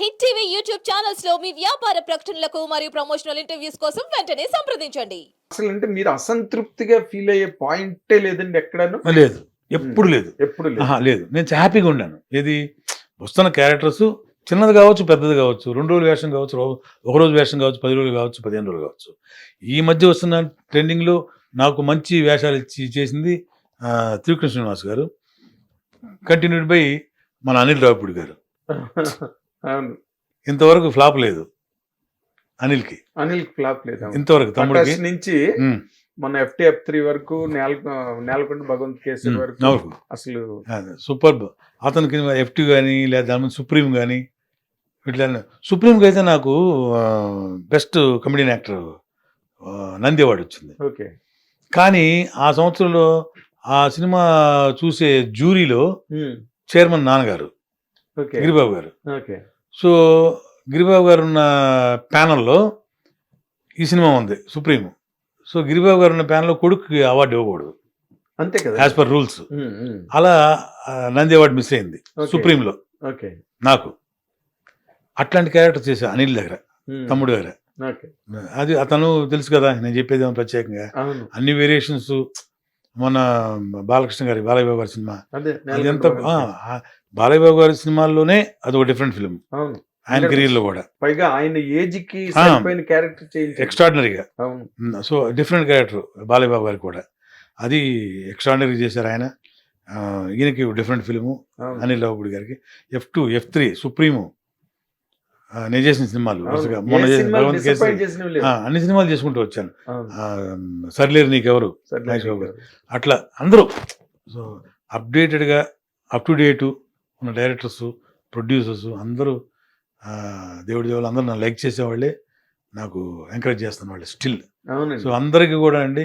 Hit TV YouTube ఛానల్స్లో మీ వ్యాపార ప్రకటనలకు మరియు ప్రమోషనల్ ఇంటర్వ్యూస్ కోసం వెంటనే సంప్రదించండి. అసలు అంటే మీరు అసంతృప్తిగా ఫీల్ అయ్యే పాయింటే లేదండి ఎక్కడను? లేదు. ఎప్పుడు లేదు. ఎప్పుడు లేదు. నేను హ్యాపీగా ఉన్నాను ఏది? వస్తున్న క్యారెక్టర్స్ చిన్నది కావచ్చు పెద్దది కావచ్చు రెండు రోజులు వేషం కావచ్చు ఒక రోజు వేషం కావచ్చు పది రోజులు కావచ్చు పదిహేను రోజులు కావచ్చు. ఈ మధ్య వస్తున్న ట్రెండింగ్లో నాకు మంచి వేషాలు ఇచ్చి చేసింది ఆ, త్రివిక్రమ శ్రీనివాస్ గారు. కంటిన్యూడ్ బై మన అనిల్ రావుపూడి గారు. ఇంతవరకు ఫ్లాప్ లేదు. అనిల్కి. అనిల్ ఫ్లాప్ లేదు. ఇంతవరకు తమ్ముడికి. నుంచి మన ఎఫ్టీ ఎఫ్ త్రీ వరకు నేల నేలకొండ భగవంత్ కేసరి వరకు అసలు సూపర్ అతనికి ఎఫ్టీ కానీ లేదా దాని సుప్రీం కానీ ఇట్లా సుప్రీంకి అయితే నాకు best comedian actor Nandi award వచ్చింది. ఓకే. కానీ ఆ సంవత్సరంలో ఆ సినిమా చూసే జ్యూరీలో చైర్మన్ నాన్నగారు. గిరిబాబు గారు. సో గిరిబాబు గారు ఉన్న ప్యానల్లో ఈ సినిమా ఉంది సుప్రీం సో గిరిబాబు గారు ఉన్న ప్యానల్లో కొడుకుకి అవార్డు ఇవ్వకూడదు. అంతే కదా. యాజ్ పర్ రూల్స్ అలా నంది అవార్డు మిస్ అయింది. సుప్రీంలో. నాకు. అట్లాంటి క్యారెక్టర్ చేశా అనిల్ దగ్గర తమ్ముడు దగ్గర. అది అతను తెలుసు కదా నేను చెప్పేది ఏమో ప్రత్యేకంగా అన్ని వేరియేషన్స్ మన బాలకృష్ణ గారి బాలయ్య గారి సినిమా. ఎంత భగవంత్ ఆ, కేసరి. ఆ, బాలయ్య బాబు గారి సినిమాల్లోనే అది ఒక డిఫరెంట్ ఫిల్మ్ ఆయన కెరీర్లో కూడా. పైగా ఆయన ఏజ్కి. సరిపోయిన క్యారెక్టర్ ఎక్స్ట్రాడినరీగా so different character Balayya Babu గారికి కూడా. అది ఎక్స్ట్రాడినరీ చేశారు ఆయన. ఈయనకి డిఫరెంట్ ఫిల్ము అనిల్ రావుపూడి గారికి. F two F three Supreme నేను చేసిన సినిమాలు వరుసగా. మొన్న భగవంత్ కేసరి. అన్ని సినిమాలు చేసుకుంటూ వచ్చాను. సర్లేరు నీకెవరు? సరే, మహేష్ బాబు గారు. అట్లా అందరూ. సో అప్డేటెడ్గా అప్ టు డేటు ఉన్న డైరెక్టర్స్ ప్రొడ్యూసర్స్ అందరూ దేవుడి దేవుళ్ళు అందరూ నన్ను లైక్ చేసేవాళ్ళే నాకు ఎంకరేజ్ చేస్తున్న వాళ్ళు స్టిల్ సో అందరికీ కూడా అండి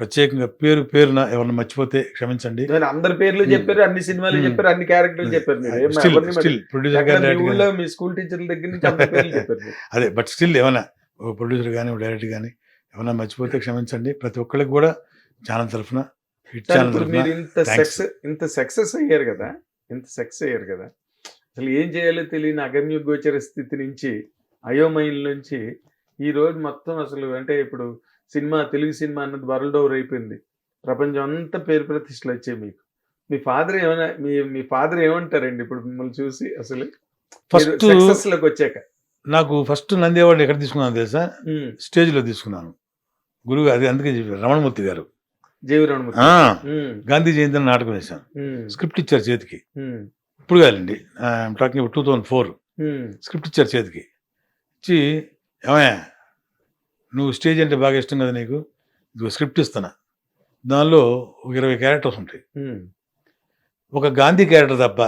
ప్రత్యేకంగా పేరు పేరున ఎవరిని మర్చిపోతే క్షమించండి అందరి పేర్లు. చెప్పారు అన్ని సినిమాలు. చెప్పారు అన్ని క్యారెక్టర్లు చెప్పారు స్టిల్ ప్రొడ్యూసర్ మీ స్కూల్ టీచర్ల దగ్గర నుంచి. అదే బట్ స్టిల్ ఏమైనా ప్రొడ్యూసర్ కానీ డైరెక్టర్ కానీ ఏమైనా మర్చిపోతే క్షమించండి ప్రతి ఒక్కరికి కూడా ఛానల్ తరఫున హిట్ ఛానల్ ఇంత. సక్సెస్ ఇంత సక్సెస్ అయ్యారు కదా ఇంత సక్సెస్ అయ్యారు కదా. అసలు ఏం చేయాలో తెలియని అగమ్య గోచర స్థితి నుంచి అయోమయం నుంచి ఈ రోజు మొత్తం అసలు అంటే ఇప్పుడు సినిమా తెలుగు సినిమా అన్నది వరల్డ్ ఓవర్ అయిపోయింది. ప్రపంచం అంతా పేరు ప్రతిష్టలు వచ్చాయి మీకు. మీ ఫాదర్ ఏమైనా మీ మీ ఫాదర్ ఏమంటారండి ఇప్పుడు మిమ్మల్ని చూసి అసలు? ఫస్ట్ సక్సెస్లోకి వచ్చాక. నాకు ఫస్ట్ నంది అవార్డు ఎక్కడ తీసుకున్నాను తెలుసా? స్టేజ్లో తీసుకున్నాను. గురువు అది అందుకే చెప్పారు. రమణమూర్తి గారు. గాంధీ జయంతి నాటకం వేశాను. స్క్రిప్ట్ ఇచ్చారు చేతికి. ఇప్పుడు కాదండి talking two thousand four script ఇచ్చారు చేతికి. ఇచ్చి ఏమయ్యా నువ్వు స్టేజ్ అంటే బాగా ఇష్టం కదా నీకు? ఇదిగో స్క్రిప్ట్ ఇస్తున్నా. దానిలో ఒక ఇరవై క్యారెక్టర్స్ ఉంటాయి. ఒక గాంధీ క్యారెక్టర్ తప్ప.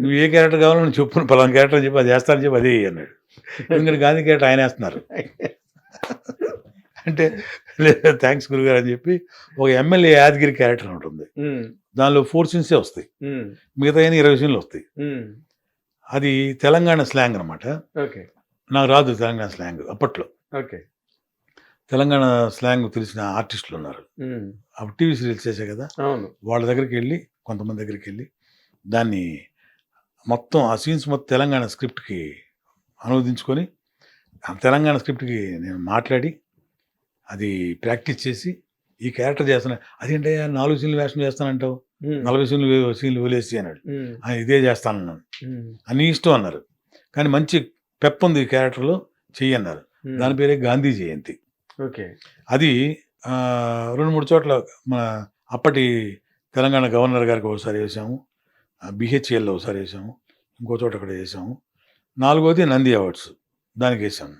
నువ్వు ఏ క్యారెక్టర్ కావాలో నువ్వు చెప్పు పలానా క్యారెక్టర్ అని చెప్పి అది వేస్తానని చెప్పి అదే అన్నాడు ఎందుకంటే గాంధీ క్యారెక్టర్ ఆయన వేస్తున్నారు. అంటే లేదా థ్యాంక్స్ గురుగారు అని చెప్పి ఒక ఎమ్మెల్యే యాదగిరి క్యారెక్టర్ ఉంటుంది. దానిలో ఫోర్ సీన్సే వస్తాయి. మిగతా అయినా ఇరవై సీన్లు వస్తాయి. అది తెలంగాణ స్లాంగ్ అనమాట ఓకే. నాకు రాదు తెలంగాణ స్లాంగ్ అప్పట్లో. ఓకే. తెలంగాణ స్లాంగ్ తెలిసిన ఆర్టిస్టులు ఉన్నారు. అప్పుడు టీవీ సీరియల్స్ చేసే కదా? వాళ్ళ దగ్గరికి వెళ్ళి కొంతమంది దగ్గరికి వెళ్ళి దాన్ని మొత్తం ఆ సీన్స్ మొత్తం తెలంగాణ స్క్రిప్ట్కి అనువదించుకొని తెలంగాణ స్క్రిప్ట్కి నేను మాట్లాడి అది ప్రాక్టీస్ చేసి ఈ క్యారెక్టర్ చేస్తున్నా అదేంటే నాలుగు సీన్లు వేషం చేస్తానంటావు? నలభై సీన్లు సీన్లు వదిలేసి అన్నాడు. ఉమ్, "ఆ, ఇదే చేస్తానన్నాను అని ఇష్టం అన్నారు. కానీ మంచి పెప్ ఉంది ఈ క్యారెక్టర్లో చెయ్యి అన్నారు. దాని పేరే గాంధీ జయంతి. ఓకే. అది రెండు మూడు చోట్ల మన అప్పటి తెలంగాణ గవర్నర్ గారికి ఒకసారి వేసాము బిహెచ్ఎల్లో ఒకసారి వేసాము ఇంకో చోట అక్కడ వేసాము. నాలుగోది నంది అవార్డ్స్ దానికి వేసాము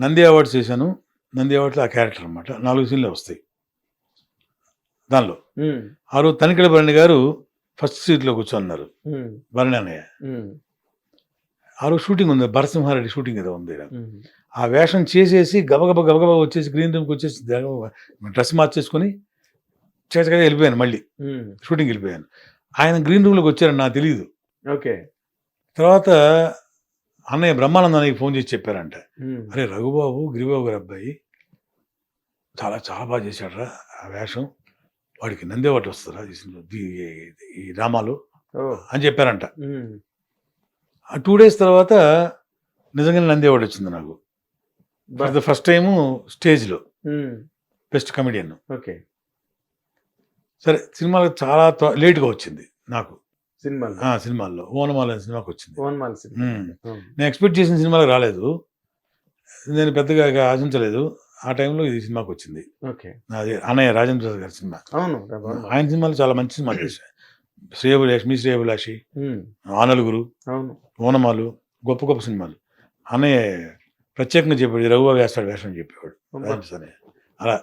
నంది అవార్డ్స్ వేసాను. నంది అవార్డ్స్లో ఆ క్యారెక్టర్ అనమాట నాలుగు సీన్లే వస్తాయి. దానిలో. ఆ రోజు తనికెళ్ళ భరణి గారు ఫస్ట్ సీట్లో కూర్చోన్నారు. ఉమ్, భరణి అన్నయ్య. ఆ రోజు షూటింగ్ ఉంది. భరసింహారెడ్డి షూటింగ్ ఏదో ఉంది ఆ వేషం చేసేసి గబగబ గబగబా వచ్చేసి గ్రీన్ రూమ్కి వచ్చేసి డ్రెస్ మార్చేసుకొని చేతగా వెళ్ళిపోయాను మళ్ళీ. షూటింగ్ వెళ్ళిపోయాను. ఆయన గ్రీన్ రూమ్లోకి వచ్చారని నాకు తెలియదు ఓకే. తర్వాత అన్నయ్య బ్రహ్మానందానికి ఫోన్ చేసి చెప్పారంట. అరే రఘుబాబు గిరిబాబు గారి అబ్బాయి చాలా చాలా బాగా చేశాడరా ఆ వేషం. వాడికి నందేవాటి వస్తారా ఈ సినిమా- ఓ. అని చెప్పారంట. ఆ టూ డేస్ తర్వాత నిజంగానే నంది అవార్డు వచ్చింది నాకు. ఫర్ ద ఫస్ట్ టైము స్టేజ్లో. Best comedian okay. సరే సినిమాలో చాలా లేట్గా వచ్చింది నాకు. సినిమాలు? ఆ, సినిమాల్లో. ఓనమాల సినిమాకి వచ్చింది. సినిమా. నేను ఎక్స్పెక్ట్ చేసిన సినిమాలకు రాలేదు. నేను పెద్దగా ఆశించలేదు. ఆ టైంలో ఈ సినిమాకి వచ్చింది ఓకే. అది అన్నయ్య రాజేంద్ర ప్రసాద్ గారి సినిమా. అవును. ఆయన సినిమాలు చాలా మంచి సినిమాలు చేశాయి శ్రేయభిలాష్ మీ శ్రేయభిలాషి. ఆనలుగురు అవును. ఓనమాలు గొప్ప గొప్ప సినిమాలు. అన్నయ్య ప్రత్యేకంగా చెప్పాడు రఘువ వేస్తాడు వేషం చెప్పేవాడు అలా.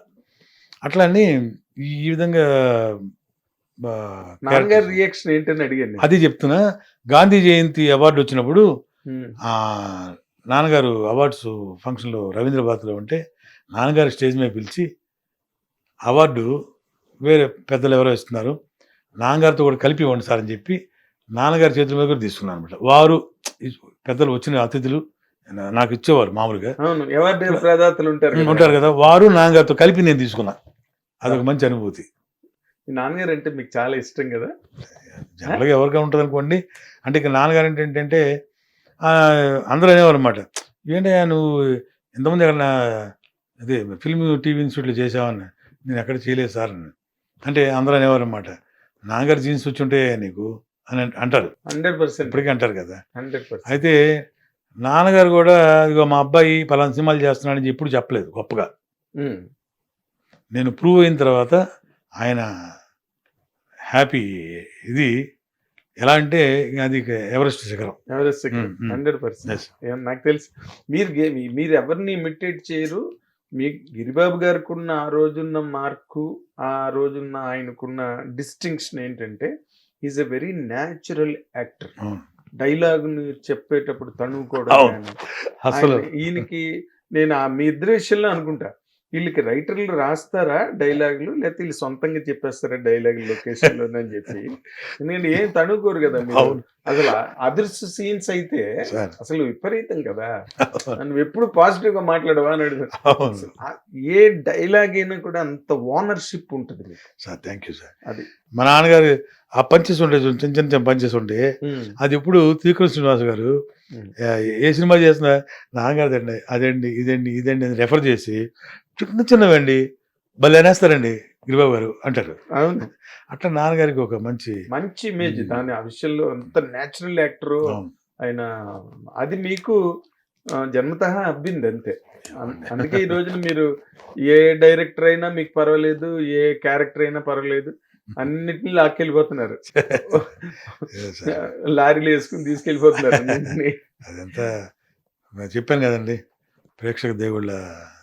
అట్లా అని ఈ- విధంగా. రియాక్షన్ ఏంటని అడిగాను. అది చెప్తున్నా గాంధీ జయంతి అవార్డు వచ్చినప్పుడు నాన్నగారు అవార్డ్స్ ఫంక్షన్లో రవీంద్ర భారతిలో ఉంటే నాన్నగారు స్టేజ్ మీద పిలిచి అవార్డు వేరే పెద్దలు ఎవరో ఇస్తున్నారు. నాన్నగారితో కూడా కలిపి ఇవ్వండి సార్ అని చెప్పి నాన్నగారి చేతుల మీద కూడా తీసుకున్నాను అనమాట వారు పెద్దలు వచ్చిన అతిథులు నాకు ఇచ్చేవారు మామూలుగా. ఉంటారు కదా. ఉంటారు కదా వారు నాన్నగారితో కలిపి నేను తీసుకున్నా. అదొక మంచి అనుభూతి. నాన్నగారు అంటే మీకు చాలా ఇష్టం కదా? జనరల్గా ఎవరిగా ఉంటుంది అనుకోండి. అంటే ఇక నాన్నగారు ఏంటంటే అందరూ అనేవారు అనమాట ఏంటయ్యా నువ్వు ఎంతమంది ఎక్కడ అదే ఫిల్మ్ టీవీ ఇన్స్టిట్యూట్లో చేసావని నేను ఎక్కడ చేయలేదు సార్ అని. అంటే అందరూ అనేవారు అనమాట నాన్నగారు జీన్స్ వచ్చి ఉంటే నీకు అని అంట- అంటారు. Hundred percent. ఇప్పటికీ అంటారు కదా. Hundred percent. అయితే నాన్నగారు కూడా ఇగో మా అబ్బాయి పలానా సినిమాలు చేస్తున్నాడని ఎప్పుడు చెప్పలేదు గొప్పగా. నేను ప్రూవ్ అయిన తర్వాత ఆయన హ్యాపీ ఇది. ఎలా అంటే అది ఎవరెస్ట్ శిఖరం. ఎవరెస్ట్ మ్మ్. Hundred percent. నాకు తెలుసు. మీరు మీరు ఎవరిని ఇమిటేట్ చేయరు? మీ గిరిబాబు గారికి ఉన్న ఆ రోజున్న మార్కు ఆ రోజున్న ఆయనకున్న డిస్టింక్షన్ ఏంటంటే is a very natural actor. Dialogue చెప్పేటప్పుడు తను కూడా అవును. కానీ అసలు ఈయనకి నేను ఆ మీ ఇద్దరి విషయంలో అనుకుంటా వీళ్ళకి రైటర్లు రాస్తారా డైలాగులు లేకపోతే వీళ్ళు సొంతంగా చెప్పేస్తారా డైలాగులు లొకేషన్లో అని చెప్పి? నేను ఏం తనుకోరు కదా మీరు. అసలు అదృశ్య సీన్స్ అయితే అసలు విపరీతం కదా. నువ్వు ఎప్పుడు పాజిటివ్గా మాట్లాడవా అని అడుగుతా అవును. ఆ ఏ డైలాగ్ అయినా కూడా అంత ఓనర్షిప్ ఉంటుంది సార్ థ్యాంక్ యూ సార్. అది. మా నాన్నగారు ఆ పంచెస్ ఉండే చిన్న చిన్న చిన్న పంచెస్ ఉండే అది ఇప్పుడు త్రికృష్ణ శ్రీనివాస్ గారు. ఏ- సినిమా చేసినా నాన్నగారు అండి అదండి ఇదండి ఇదండి అని రెఫర్ చేసి చిన్న చిన్నవండి భలే అనేస్తారండి గిరిబాబు గారు అంటారు అవును అట్లా నాన్నగారికి ఒక మంచి మంచి ఇమేజ్. దాని ఆ విషయంలో అంత నేచురల్ యాక్టర్. ఆయన అది మీకు జన్మతః అబ్బింది అంతే అందుకే ఈ రోజున మీరు ఏ డైరెక్టర్ అయినా మీకు పర్వాలేదు ఏ క్యారెక్టర్ అయినా పర్వాలేదు అన్నిటిని లాక్కెళ్ళిపోతున్నారు. లారీలు వేసుకుని తీసుకెళ్ళిపోతున్నారు. అదంతా చెప్పాను కదండి ప్రేక్షక దేవుళ్ళ